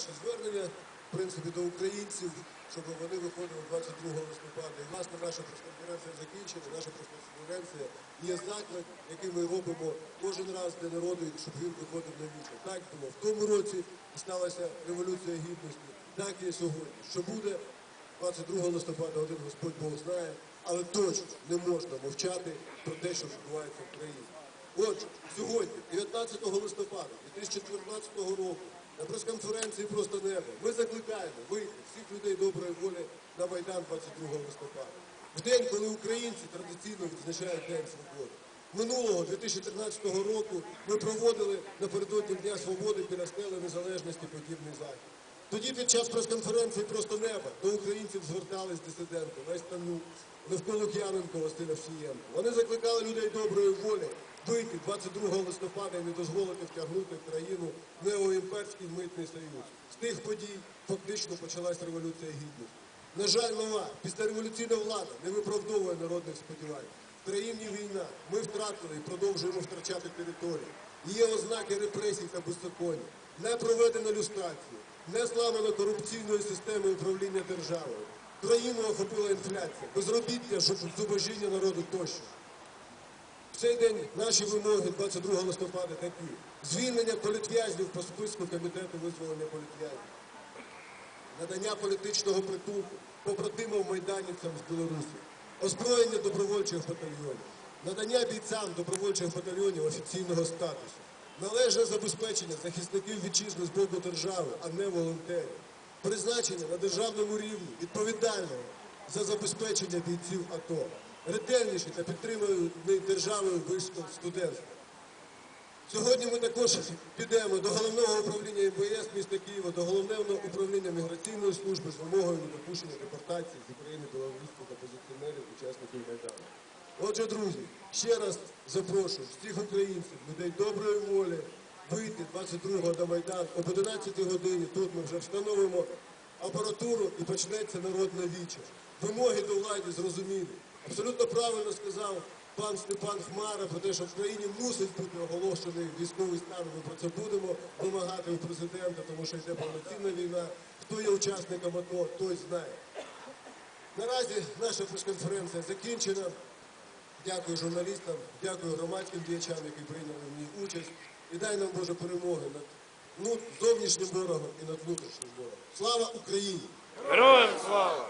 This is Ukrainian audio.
наше звернення, в принципі, до українців, щоб вони виходили 22 листопада. І власне наша прес-конференція закінчена. Наша прес-конференція є заклик, який ми робимо кожен раз для народу, щоб він виходив на віче. Так було в тому році сталася революція гідності, так і сьогодні. Що буде 22 листопада, один Господь Бог знає, але точно не можна мовчати про те, що відбувається в країні. Отже, сьогодні, 19 листопада 2014 року, на прес-конференції просто небо. Ми закликаємо вийти всіх людей доброї волі на Майдан 22 листопада. В день, коли українці традиційно відзначають День свободи. Минулого 2013 року ми проводили напередодні Дня Свободи біля стели незалежності подібний захід. Тоді під час прес-конференції просто неба до українців звертались дисиденти Лесь Танюк, Левко Лук'яненко, Василь Овсієнко. Вони закликали людей доброї волі вийти 22 листопада і не дозволити втягнути країну в неоімперський митний союз. З тих подій фактично почалась революція гідності. На жаль, нова післяреволюційна влада не виправдовує народних сподівань. В країні війна. Ми втратили і продовжуємо втрачати території. Є ознаки репресій та беззаконня. Не проведена люстрація, не зламана корупційної системи управління державою. Країну охопила інфляція, безробіття, зубожіння народу тощо. Цей день наші вимоги 22 листопада такі. Звільнення політв'язнів по списку комітету визволення політв'язнів. Надання політичного притулку побратимам майданівцям з Білорусі. Озброєння добровольчих батальйонів. Надання бійцям добровольчих батальйонів офіційного статусу. Належне забезпечення захисників вітчизни з боку держави, а не волонтерів. Призначення на державному рівні відповідального за забезпечення бійців АТО. Ретельніший та підтриманий державою вишкіл студентства. Сьогодні ми також підемо до головного управління МВС міста Києва, до головного управління міграційної служби з вимогою недопущення депортації з України білоруських опозиціонерів, учасників Майдану. Отже, друзі, ще раз запрошую всіх українців, людей доброї волі, вийти 22-го до Майдану об 11 годині. Тут ми вже встановимо апаратуру і почнеться народна віча. Вимоги до влади зрозумілі. Абсолютно правильно сказав пан Степан Хмара про те, що в країні мусить бути оголошений військовий стан. Ми про це будемо вимагати у президента, тому що йде повноцінна війна. Хто є учасником АТО, той знає. Наразі наша прес-конференція закінчена. Дякую журналістам, дякую громадським діячам, які прийняли в ній участь. І дай нам Боже перемоги над зовнішнім ворогом і над внутрішнім ворогом. Слава Україні! Героям слава!